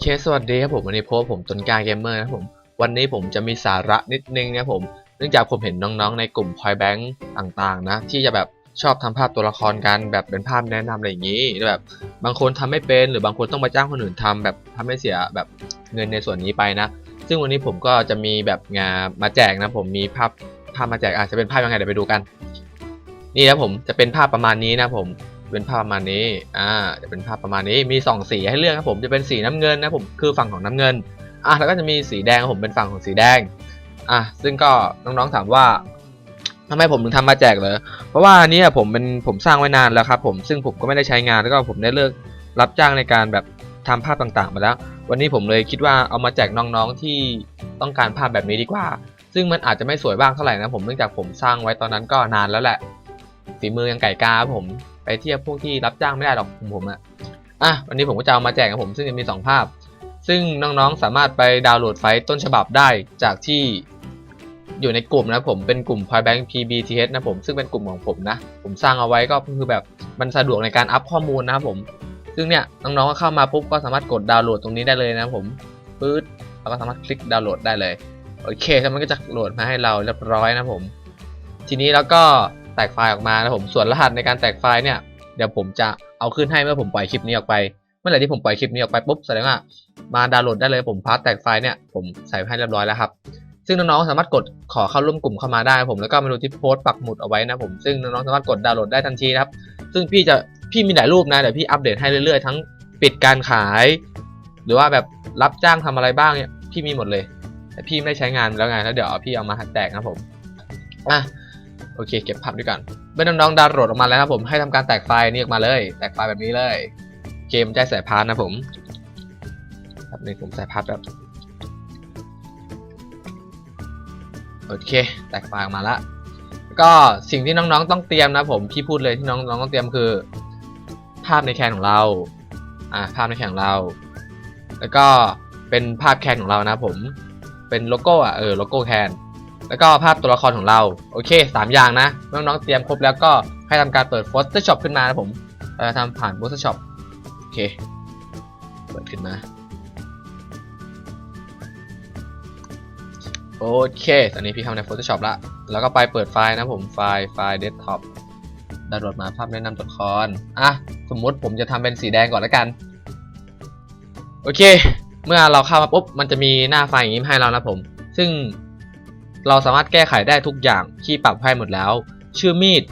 เคสวัสดีครับผมวันนี้พบผมต้นกาเกมเมอร์นะครับผมวันนี้ผมจะมีสาระนิดนึงนะผมเนื่องจากผมเห็นน้องๆในกลุ่มพอยแบงค์ต่างๆนะที่จะแบบชอบทำภาพตัวละครกันแบบเป็นภาพแนะนำอะไรอย่างนี้แบบบางคนทำไม่เป็นหรือบางคนต้องมาจ้างคนอื่นทำแบบทำให้เสียแบบเงินในส่วนนี้ไปนะ ซึ่งวันนี้ผมก็จะมีแบบงานมาแจกนะผมมีภาพภาพมาแจกอาจจะเป็นภาพยังไงเดี๋ยวไปดูกัน นี่นะผมจะเป็นภาพประมาณนี้นะผม เป็นภาพประมาณนี้ อ่า จะเป็นภาพประมาณนี้ มีสองสีให้เลือกครับผม จะเป็นสีน้ำเงินนะผม คือฝั่งของน้ำเงิน อะแล้วก็จะมีสีแดงครับผม เป็นฝั่งของสีแดง อะซึ่งก็น้องๆถามว่าทำไมผมถึงทำมาแจกเลยเพราะว่าอันนี้ผมเป็นผมสร้างไว้นานแล้วครับผม ซึ่งผมก็ไม่ได้ใช้งานแล้วก็ผมได้เลิกรับจ้างในการแบบทำภาพต่างๆมาแล้ว วันนี้ผมเลยคิดว่าเอามาแจกน้องๆที่ต้องการภาพแบบนี้ดีกว่า ซึ่งมันอาจจะไม่สวยบ้างเท่าไหร่นะผมเนื่องจากผมสร้างไว้ตอนนั้นก็นานแล้วแหละ ฝีมือยังไก่กาครับผม ไปเทียบพวกที่รับจ้างไม่ได้หรอกของผมอะอะวันนี้ผมก็จะเอามาแจกครับผมซึ่งจะมี 2 ภาพ ซึ่งน้องๆสามารถไปดาวน์โหลดไฟล์ต้นฉบับได้จากที่อยู่ในกลุ่มนะผมเป็นกลุ่ม p o i b a n k PBTH นะผมซึ่งเป็นกลุ่มของผมนะ ผมสร้างเอาไว้ก็คือแบบมันสะดวกในการอัพข้อมูลนะครับผม ซึ่งเนี่ยน้องๆก็เข้ามาปุ๊บก็สามารถกดดาวน์โหลดตรงนี้ได้เลยนะผมปื๊ดแล้วก็สามารถคลิกดาวน์โหลดได้เลยโอเคแล้วมันก็จะโหลดมาให้เราเรียบร้อยนะผม ทีนี้แล้วก็ แตกไฟล์ออกมานะผมส่วนรหัสในการแตกไฟล์เนี่ยเดี๋ยวผมจะเอาขึ้นให้เมื่อผมปล่อยคลิปนี้ออกไป เมื่อไหร่ที่ผมปล่อยคลิปนี้ออกไปปุ๊บแสดงว่ามาดาวน์โหลดได้เลยผมพาร์ทแตกไฟล์เนี่ยผมใส่ให้เรียบร้อยแล้วครับซึ่งน้องๆสามารถกดขอเข้าร่วมกลุ่มเข้ามาได้ผมแล้วก็มาดูที่โพสต์ปักหมุดเอาไว้นะผมซึ่งน้องๆสามารถกดดาวน์โหลดได้ทันทีนะครับซึ่งพี่จะพี่มีหลายรูปนะเดี๋ยวพี่อัปเดตให้เรื่อยๆ ทั้งปิดการขาย หรือว่าแบบรับจ้างทำอะไรบ้างเนี่ยพี่มีหมดเลย แต่พี่ไม่ได้ใช้งานแล้วไงแล้วเดี๋ยวพี่เอามาแตกนะผมอะ โอเค เก็บภาพด้วยกันเมื่อน้องๆดาวน์โหลดออกมาแล้วครับผมให้ทำการแตกไฟล์นี้ออกมาเลย แตกไฟล์แบบนี้เลยเกมใจสายพานนะผมแบบนี้ผมใส่พาร์ทแบบโอเค แตกไฟล์ออกมาละก็สิ่งที่น้องๆต้องเตรียมนะผมพี่พูดเลยที่น้องๆต้องเตรียมคือ ภาพในแคนของเราอ่าภาพในแคนของเรา แล้วก็เป็นภาพแคนของเรานะผมเป็นโลโก้อะเออโลโก้แคน แล้วก็ภาพตัวละครของเรา โอเคสามอย่างนะน้องๆเตรียมครบแล้วก็ให้ทำการเปิด Photoshop ขึ้นมานะผมเราจะทำผ่าน Photoshop โอเค เปิดขึ้นมา โอเค ตอนนี้พี่ทำใน Photoshop ละ แล้วก็ไปเปิดไฟล์นะผม ไฟล์ ไฟล์ Desktop ดาวน์โหลดมาภาพแนะนำตัวละคร อะ สมมุติผมจะทำเป็นสีแดงก่อนแล้วกัน โอเค เมื่อเราเข้ามาปุ๊บ มันจะมีหน้าไฟล์อย่างนี้ให้เรานะผม ซึ่ง เราสามารถแก้ไขได้ทุกอย่างที่ปรับให้หมดแล้ว ชื่อมีด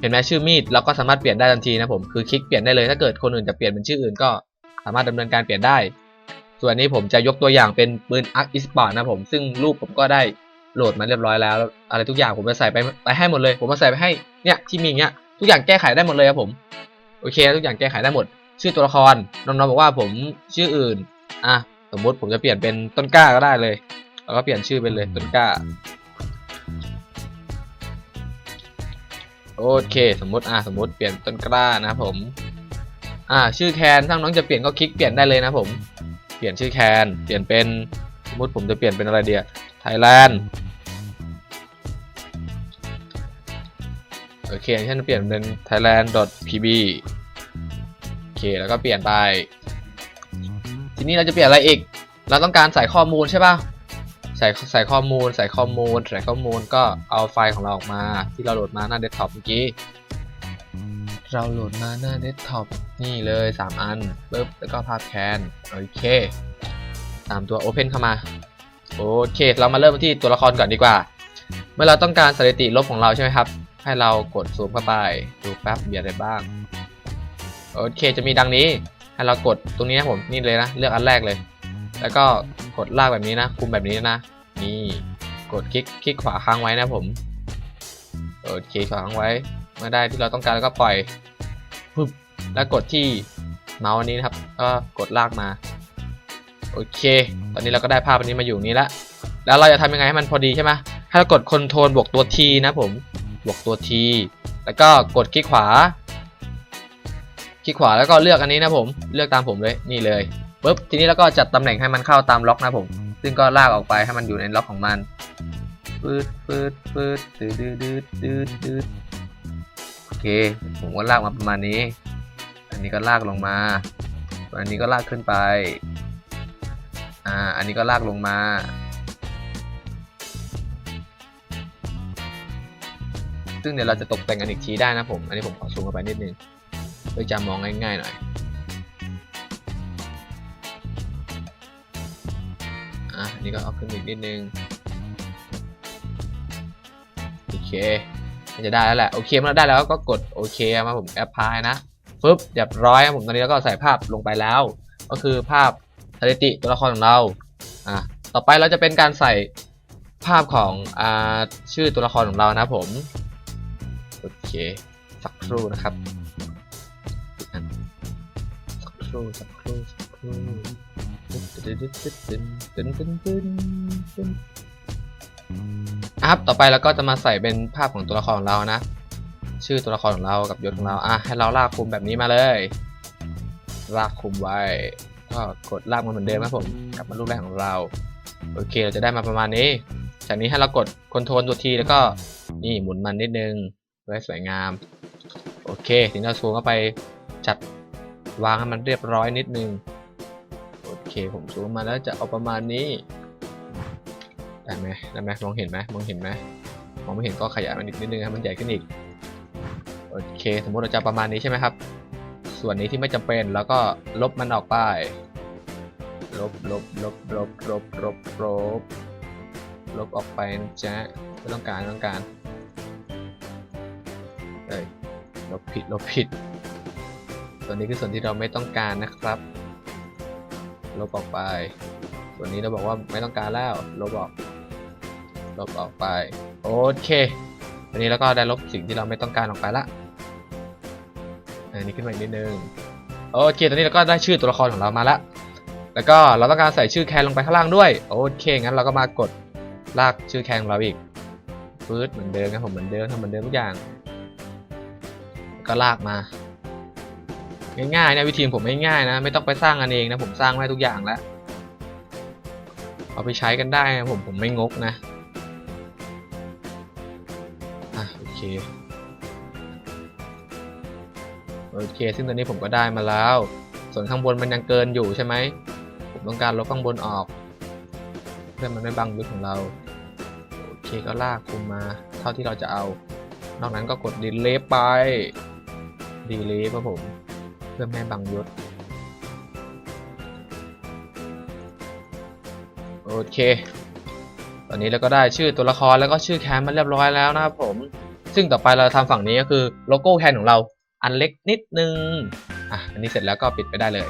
เห็นไหมชื่อมีดเราก็สามารถเปลี่ยนได้ทันทีนะผมคือคลิกเปลี่ยนได้เลยถ้าเกิดคนอื่นจะเปลี่ยนเป็นชื่ออื่นก็สามารถดำเนินการเปลี่ยนได้ ส่วนนี้ผมจะยกตัวอย่างเป็นปืนอาร์คอิสปอร์ตนะผมซึ่งรูปผมก็ได้โหลดมาเรียบร้อยแล้ว อะไรทุกอย่างผมจะใส่ไปไปให้หมดเลย ผมมาใส่ไปให้เนี่ยที่มีเงี้ยทุกอย่างแก้ไขได้หมดเลยครับผมโอเค ทุกอย่างแก้ไขได้หมด ชื่อตัวละครน้องๆบอกว่าผมชื่ออื่นอะสมมติผมจะเปลี่ยนเป็นต้นกล้าก็ได้เลย แล้วก็เปลี่ยนชื่อเป็นเลยต้นกล้า โอเค สมมติอะสมมติเปลี่ยนต้นกล้านะครับผมอ่าชื่อแคนถ้าน้องจะเปลี่ยนก็คลิกเปลี่ยนได้เลยนะผม เปลี่ยนชื่อแคนเปลี่ยนเป็นสมมติผมจะเปลี่ยนเป็นอะไรเดียไทยแลนด์โอเคอย่างเช่นเปลี่ยนเป็น thailand.pb โอเคแล้วก็เปลี่ยนไป ทีนี้เราจะเปลี่ยนอะไรอีก เราต้องการใส่ข้อมูลใช่ป่ะ ใส่ใส่ข้อมูล ใส่ข้อมูล ใส่ข้อมูลก็เอาไฟล์ของเราออกมา ที่เราโหลดมาหน้าเดสก์ท็อปเมื่อกี้ เราโหลดมาหน้าเดสก์ท็อปนี่เลย 3 อันปึ๊บแล้วก็ภาพแคนโอเคตามตัว Open เข้ามา โอเค เรามาเริ่มที่ตัวละครก่อนดีกว่า เมื่อเราต้องการสถิติลบของเราใช่ไหมครับ ให้เรากดซูมเข้าไป ดูแป๊บมีอะไรบ้าง โอเค จะมีดังนี้ ให้เรากดตรงนี้นะผม นี่เลยนะ เลือกอันแรกเลย แล้วก็ กดลากแบบนี้นะคุมแบบนี้นะ นี่กดคลิกคลิกขวาค้างไว้นะผมโอเคขวาค้างไว้เมื่อได้ที่เราต้องการแล้วก็ปล่อยปึ๊บแล้วกดที่เมาส์อันนี้นะครับก็กดลากมาโอเค ตอนนี้เราก็ได้ภาพอันนี้มาอยู่นี้ล้วแล้วเราจะทำยังไงให้มันพอดีใช่ไหมให้เรากดค t r l บวกตัว T นะผมบวกตัว T แล้วก็กดคลิกขวา คลิกขวาแล้วก็เลือกอันนี้นะผม เลือกตามผมเลย นี่เลย ปุ๊บทีนี้แล้วก็จัดตำแหน่งให้มันเข้าตามล็อกนะผม ซึ่งก็ลากออกไปให้มันอยู่ในล็อกของมันปืดปืดปืดตืดตืดตืดตืดตืดโอเค ผมก็ลากมาประมาณนี้ อันนี้ก็ลากลงมา อันนี้ก็ลากขึ้นไป อ่า อันนี้ก็ลากลงมาซึ่งเดี๋ยวเราจะตกแต่งกันอีกทีได้นะผม อันนี้ผมขอซูมเข้าไปนิดนึงเพื่อจะมองง่ายๆหน่อย นี้ก็เอาขึ้นอีกนิดนึง โอเค มันจะได้แล้วแหละ โอเคเมื่อได้แล้วก็กดโอเคมาผมแอปพลายนะฟึบเรียบร้อยครับผมตอนนี้เราก็ใส่ภาพลงไปแล้ว ก็คือภาพสถิติตัวละครของเรา อะ ต่อไปเราจะเป็นการใส่ภาพของอ่าชื่อตัวละครของเรานะผม โอเค สักครู่นะครับ สักครู่ สักครู่ สักครู่ ครับต่อไปเราก็จะมาใส่เป็นภาพของตัวละครของเรานะ ชื่อตัวละครของเรากับยศของเราอะให้เราลากคุมแบบนี้มาเลย ลากคุมไว้ ก็กดลากมันเหมือนเดิมครับผมกลับมารูปแรกของเรา โอเคเราจะได้มาประมาณนี้ จากนี้ให้เรากดคอนโทรลตัวทีแล้วก็นี่หมุนมันนิดนึงไว้สวยงาม โอเคถึงเราซูมเข้าไปจัดวางให้มันเรียบร้อยนิดนึง ผมซูมมาแล้วจะเอาประมาณนี้ได้ไหมได้ไหมมองเห็นไหมมองเห็นไหมมองไม่เห็นก็ขยายมันอีกนิดนึงให้มันใหญ่ขึ้นอีกโอเค สมมติเราจะประมาณนี้ใช่ไหมครับ ส่วนนี้ที่ไม่จำเป็นแล้วก็ลบมันออกไป ลบลบลบลบลบลบลบลบออกไปนะจ๊ะไม่ต้องการต้องการเอ้ยลบผิดลบผิด ส่วนนี้คือส่วนที่เราไม่ต้องการนะครับ ลบออกไป ส่วนนี้เราบอกว่าไม่ต้องการแล้ว ลบออก ลบออกไป โอเควันนี้เราก็ได้ลบสิ่งที่เราไม่ต้องการออกไปละ อันนี้ขึ้นมาอีกนิดนึง โอเค ตอนนี้เราก็ได้ชื่อตัวละครของเรามาละ แล้วก็เราต้องการใส่ชื่อแคนลงไปข้างล่างด้วย โอเค งั้นเราก็มากดลากชื่อแคนของเราอีกฟืดเหมือนเดิมครับผมเหมือนเดิมทำเหมือนเดิมทุกอย่าง ก็ลากมา ง่ายๆนะวิธีผมง่ายๆนะ ไม่ต้องไปสร้างกันเองนะผมสร้างไว้ทุกอย่างแล้วเอาไปใช้กันได้นะผมผมไม่งกนะอะโอเคโอเค ซึ่งตอนนี้ผมก็ได้มาแล้ว ส่วนข้างบนมันยังเกินอยู่ใช่ไหม ผมต้องการลบข้างบนออก เพื่อมันไม่บังยุทธของเรา โอเคก็ลากคุมมาเท่าที่เราจะเอา นอกนั้นก็กดดีเลฟไป ดีเลฟครับผม พื่อไม่บังยุทธโอเค ตอนนี้เราก็ได้ชื่อตัวละครแล้วก็ชื่อแคนมาเรียบร้อยแล้วนะครับผม ซึ่งต่อไปเราทำฝั่งนี้ก็คือโลโก้แคนของเราอันเล็กนิดนึง อะ อันนี้เสร็จแล้วก็ปิดไปได้เลย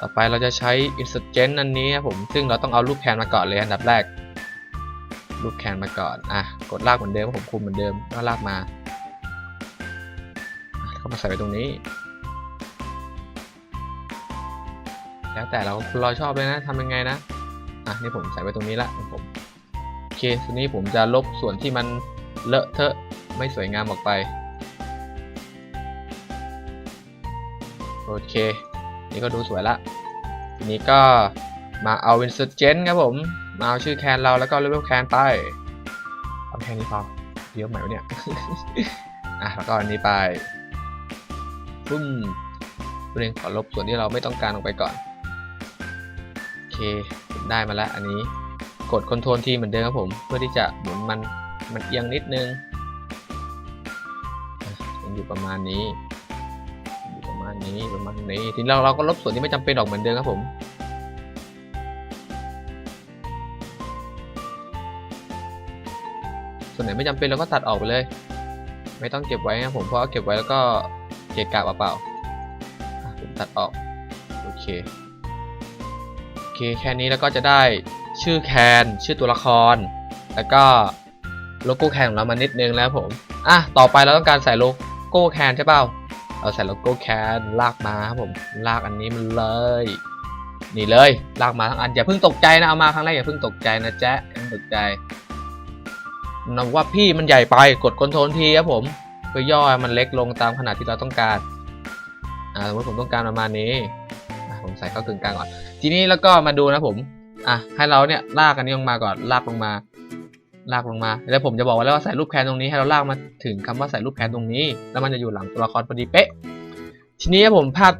ต่อไปเราจะใช้ Insert อันนี้ครับผม ซึ่งเราต้องเอารูปแคนมาก่อนเลยอันดับแรก รูปแคนมาก่อน อะ กดลากเหมือนเดิมผมคุมเหมือนเดิมก็ลากมาเข้ามาใส่ไว้ตรงนี้ แล้วแต่เราเราชอบเลยนะทำยังไงนะ อะนี่ผมใส่ไว้ตรงนี้ละผมโอเคทีนี้ผมจะลบส่วนที่มันเลอะเทอะไม่สวยงามออกไป โอเค นี่ก็ดูสวยละ ทีนี้ก็มาเอา Insurgent ครับผม มาเอาชื่อแคนเราแล้วก็เลเวลแคนไป เอาแค่นี้พอเยอะไหมวะเนี่ย อะแล้วก็อันนี้ไปปุ้มเรียงขอลบส่วนที่เราไม่ต้องการออกไปก่อน เคผมได้มาแล้วอันนี้กด Ctrl T เหมือนเดิมครับผม เพื่อที่จะหมุนมันมันเอียงนิดนึงอะยังอยู่ประมาณนี้ อยู่ประมาณนี้ประมาณนี้ทีนี้เราเราก็ลบส่วนที่ไม่จำเป็นออกเหมือนเดิมครับผมส่วนไหนไม่จำเป็นเราก็ตัดออกไปเลย ไม่ต้องเก็บไว้นะผมเพราะเก็บไว้แล้วก็เกะกะเปล่าๆผมตัดออกโอเค เคแค่นี้แล้วก็จะได้ชื่อแคนชื่อตัวละคร แล้วก็โลโก้แคนของเรามานิดนึงแล้วผมอะต่อไปเราต้องการใส่โลโก้แคนใช่เปล่าเราใส่โลโก้แคนลากมาครับผมลากอันนี้มันเลย นี่เลยลากมาทั้งอันอย่าเพิ่งตกใจนะเอามาครั้งแรกอย่าเพิ่งตกใจนะแจ๊ะอย่าเพิ่งตกใจนว่าพี่มันใหญ่ไปกดคอนโทรลทีครับผมเพื่อย่อมันเล็กลงตามขนาดที่เราต้องการอ่าสมมติผมต้องการประมาณนี้ ใส่เข้ากึ่งกลางก่อน ทีนี้แล้วก็มาดูนะผม อะให้เราเนี่ยลากอันนี้ลงมาก่อนลากลงมา ลากลงมา แล้วผมจะบอกไว้แล้วว่าใส่รูปแคนตรงนี้ให้เราลากมาถึงคำว่าใส่รูปแคนตรงนี้ แล้วมันจะอยู่หลังตัวละครพอดีเป๊ะ ทีนี้ผมภาพ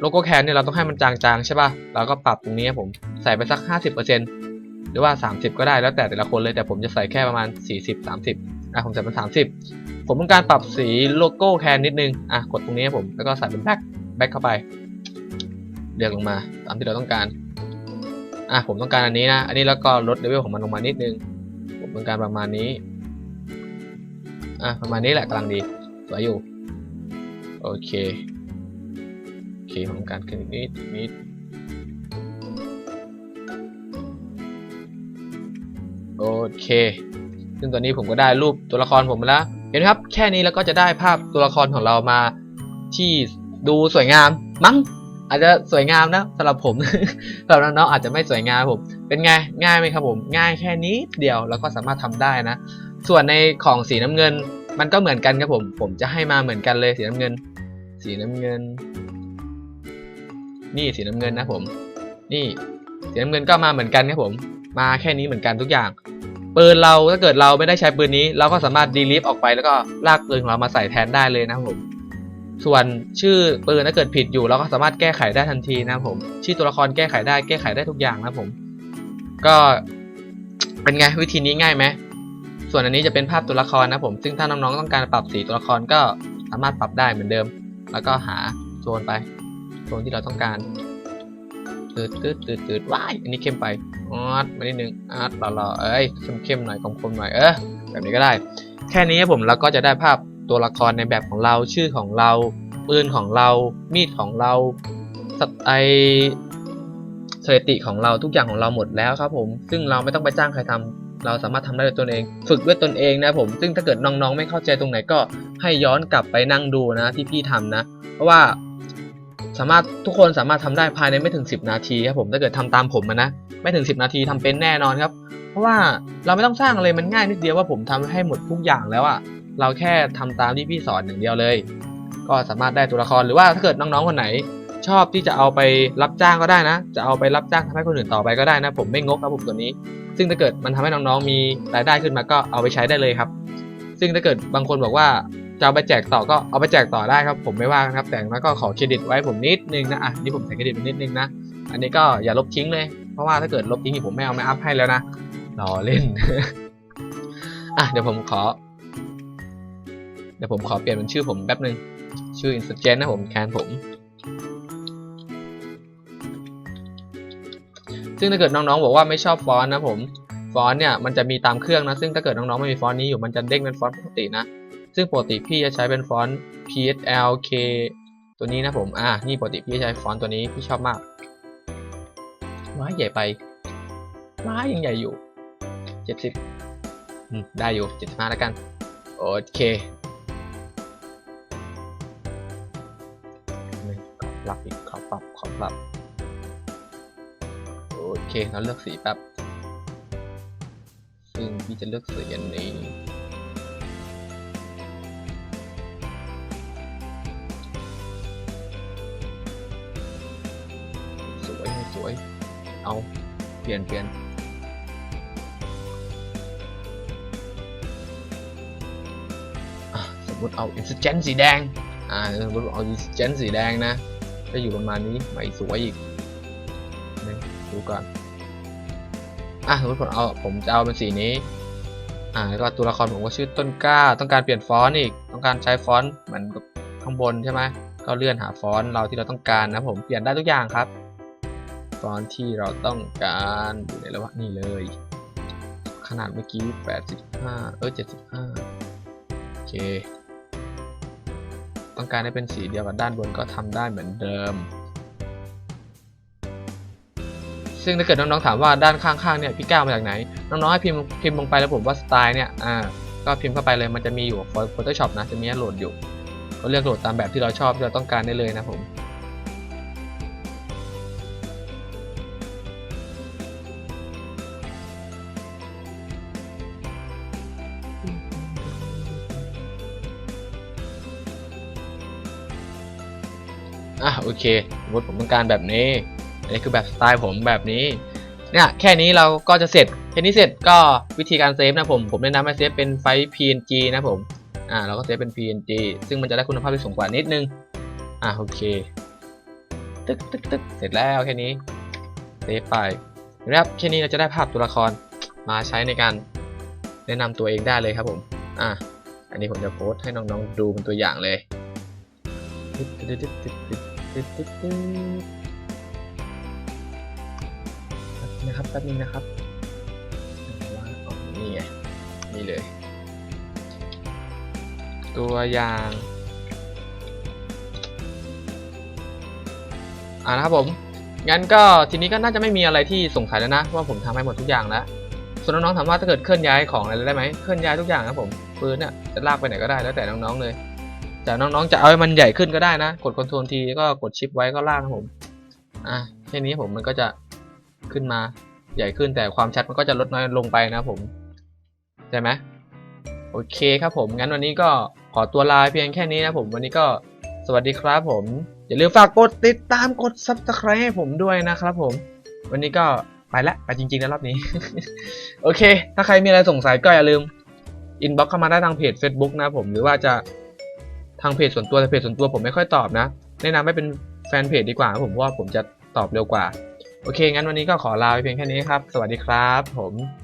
โลโก้แคนเนี่ยเราต้องให้มันจางๆใช่ป่ะเราก็ปรับตรงนี้ครับผมใส่ไปสัก 50%หรือว่า 30 ก็ได้แล้วแต่แต่ละคนเลยแต่ผมจะใส่แค่ประมาณ 40 30อะผมใส่เป็น30 ผมต้องการปรับสีโลโก้แคนนิดนึงอะกดตรงนี้ครับผมแล้วก็ใส่เป็นแบ็คแบ็คเข้าไป เลือกลงมา ตามที่เราต้องการ อะผมต้องการอันนี้นะ อันนี้แล้วก็ลดเลเวลของมันลงมานิดนึง ผมต้องการประมาณนี้ อะประมาณนี้แหละกำลังดีสวยอยู่ โอเค โอเคผมต้องการขึ้นนิดนิดโอเค ซึ่งตอนนี้ผมก็ได้รูปตัวละครผมมาแล้ว เห็นไหมครับ แค่นี้แล้วก็จะได้ภาพตัวละครของเรามาที่ดูสวยงามมั้ง อาจจะสวยงามนะสำหรับผมสำหรับน้องๆอาจจะไม่สวยงามผม เป็นไงง่ายไหมครับผมง่ายแค่นี้เดียวแล้วก็สามารถทำได้นะ ส่วนในของสีน้ำเงิน มันก็เหมือนกันครับผม ผมจะให้มาเหมือนกันเลยสีน้ำเงิน สีน้ำเงิน นี่สีน้ำเงินนะผม นี่สีน้ำเงินก็มาเหมือนกันครับผม มาแค่นี้เหมือนกันทุกอย่างปืนเราถ้าเกิดเราไม่ได้ใช้ปืนนี้ เราก็สามารถดีลิฟออกไปแล้วก็ลากปืนของเรามาใส่แทนได้เลยนะครับผม ส่วนชื่อปืนถ้าเกิดผิดอยู่เราก็สามารถแก้ไขได้ทันทีนะครับผม ชื่อตัวละครแก้ไขได้แก้ไขได้ทุกอย่างนะครับผม ก็เป็นไงวิธีนี้ง่ายไหมส่วนอันนี้จะเป็นภาพตัวละครนะผม ซึ่งถ้าน้องๆต้องการปรับสีตัวละครก็สามารถปรับได้เหมือนเดิม แล้วก็หาโซนไปโซนที่เราต้องการตืดตืดตืดตืดว้ายอันนี้เข้มไปออดมานิดนึงอาร์ตหล่อๆเอ้ยเข้มเข้มๆหน่อยคมๆหน่อยเออแบบนี้ก็ได้ แค่นี้ผมเราก็จะได้ภาพ ตัวละครในแบบของเราชื่อของเรา ปืนของเรา มีดของเราสไอสถิติของเราทุกอย่างของเราหมดแล้วครับผม ซึ่งเราไม่ต้องไปจ้างใครทำเราสามารถทำได้ด้วยตนเอง ฝึกด้วยตนเองนะผม ซึ่งถ้าเกิดน้องๆ ไม่เข้าใจตรงไหนก็ให้ย้อนกลับไปนั่งดูนะที่พี่ทำนะ เพราะว่าสามารถทุกคนสามารถทำได้ภายในไม่ถึง 10 นาทีครับผมถ้าเกิดทำตามผมนะไม่ถึง 10 นาทีทำเป็นแน่นอนครับ เพราะว่าเราไม่ต้องสร้างอะไรมันง่ายนิดเดียวว่าผมทำให้หมดทุกอย่างแล้วอะ เราแค่ทำตามที่พี่สอนอย่างเดียวเลย ก็สามารถได้ตัวละครหรือว่าถ้าเกิดน้องๆคนไหน ชอบที่จะเอาไปรับจ้างก็ได้นะ จะเอาไปรับจ้างทำให้คนอื่นต่อไปก็ได้นะ ผมไม่งกครับผมตัวนี้ ซึ่งถ้าเกิดมันทำให้น้องๆมีรายได้ขึ้นมาก็เอาไปใช้ได้เลยครับ ซึ่งถ้าเกิดบางคนบอกว่าจะเอาไปแจกต่อก็เอาไปแจกต่อได้ครับ ผมไม่ว่าครับ แต่แล้วก็ขอเครดิตไว้ผมนิดนึงนะอะนี่ผมใส่เครดิตไปนิดนึงนะอันนี้ก็อย่าลบทิ้งเลยเพราะว่าถ้าเกิดลบทิ้งอีกผมไม่เอาไม่อัพให้แล้วนะรอเล่นอะเดี๋ยวผมขอ ดี๋ยวผมขอเปลี่ยนเป็นชื่อผมแป๊บนึง ชื่อ Insurgent นะผมแคนผม ซึ่งถ้าเกิดน้องๆบอกว่าไม่ชอบฟอนต์นะผมฟอนต์เนี่ยมันจะมีตามเครื่องนะ ซึ่งถ้าเกิดน้องๆไม่มีฟอนต์นี้อยู่มันจะเด้งเป็นฟอนต์ปกตินะ ซึ่งปกติพี่จะใช้เป็นฟอนต์ PSL K ตัวนี้นะผม อ่า นี่ปกติพี่จะใช้ฟอนต์ตัวนี้พี่ชอบมากว้าใหญ่ไปว้ายังใหญ่อยู่ 70 ได้อยู่ 75 แล้วกัน โอเค ปรับบโอเคเราเลือกสีแป๊บ ซึ่งพี่จะเลือกสีอันนี้ สวยสวย เอาเปลี่ยนเปลี่ยนสมมติเอา Insurgent สีแดง อ่าสมมติเอา Insurgent สีแดงนะ จะอยู่ประมาณนี้ไม่สวยอีกดูก่อนอะสมมติผมเอาผมจะเอาเป็นสีนี้ อ่าแล้วก็ตัวละครผมก็ชื่อต้นกล้า ต้องการเปลี่ยนฟอนต์อีก ต้องการใช้ฟอนต์เหมือนกับข้างบนใช่ไหมก็เลื่อนหาฟอนต์เราที่เราต้องการนะผมเปลี่ยนได้ทุกอย่างครับ ฟอนต์ที่เราต้องการอยู่ในระหว่างนี่เลย ขนาดเมื่อกี้ 85 เออ75 โอเค ต้องการให้เป็นสีเดียวกับด้านบนก็ทำได้เหมือนเดิม ซึ่งถ้าเกิดน้องๆถามว่าด้านข้างๆเนี่ยพี่ก้าวมาจากไหน น้องๆให้พิมพ์พิมพ์ลงไปแล้วผมว่าสไตล์เนี่ยอ่าก็พิมพ์เข้าไปเลยมันจะมีอยู่ Photoshop นะจะมีโหลดอยู่ ก็เลือกโหลดตามแบบที่เราชอบที่เราต้องการได้เลยนะผม โอเคสมมติผมต้องการแบบนี้อันนี้คือแบบสไตล์ผมแบบนี้เนี่ยแค่นี้เราก็จะเสร็จแค่นี้เสร็จก็วิธีการเซฟนะผมผมแนะนำให้เซฟเป็นไฟล์ PNG นะผมอ่าเราก็เซฟเป็น PNG ซึ่งมันจะได้คุณภาพที่สูงกว่านิดนึงอะโอเคตึ๊กตึ๊กตึ๊กเสร็จแล้วแค่นี้เซฟไปนะครับแค่นี้เราจะได้ภาพตัวละครมาใช้ในการแนะนำตัวเองได้เลยครับผมอะอันนี้ผมจะโพสต์ให้น้องๆดูเป็นตัวอย่างเลย นะครับแป๊บนึงนะครับว่าอ๋อนี่ไงนี่เลย ตัวอย่างอ่านะครับผม งั้นก็ทีนี้ก็น่าจะไม่มีอะไรที่สงสัยแล้วนะว่าผมทำให้หมดทุกอย่างแล้ว ส่วนน้องๆถามว่าถ้าเกิดเคลื่อนย้ายของอะไรได้ไหมเคลื่อนย้ายทุกอย่างครับผมปืนเนี่ยจะลากไปไหนก็ได้แล้วแต่น้องๆเลย แต่น้องๆจะเอาให้มันใหญ่ขึ้นก็ได้นะ กดคอนโทรลทีก็กดชิปไว้ก็ลากครับผม อะแค่นี้ผมมันก็จะขึ้นมาใหญ่ขึ้นแต่ความชัดมันก็จะลดน้อยลงไปนะผมใช่ไหมโอเคครับผม งั้นวันนี้ก็ขอตัวลาเพียงแค่นี้นะผมวันนี้ก็สวัสดีครับผม อย่าลืมฝากกดติดตามกด subscribe ให้ผมด้วยนะครับผม วันนี้ก็ไปละไปจริงๆแล้วรอบนี้ โอเค ถ้าใครมีอะไรสงสัยก็อย่าลืมอินบ็อกเข้ามาได้ทางเพจ Facebook นะผมหรือว่าจะ ทางเพจส่วนตัวแต่เพจส่วนตัวผมไม่ค่อยตอบนะแนะนำให้เป็นแฟนเพจดีกว่าผมเพราะว่าผมจะตอบเร็วกว่า โอเค งั้นวันนี้ก็ขอลาไปเพียงแค่นี้ครับ สวัสดีครับผม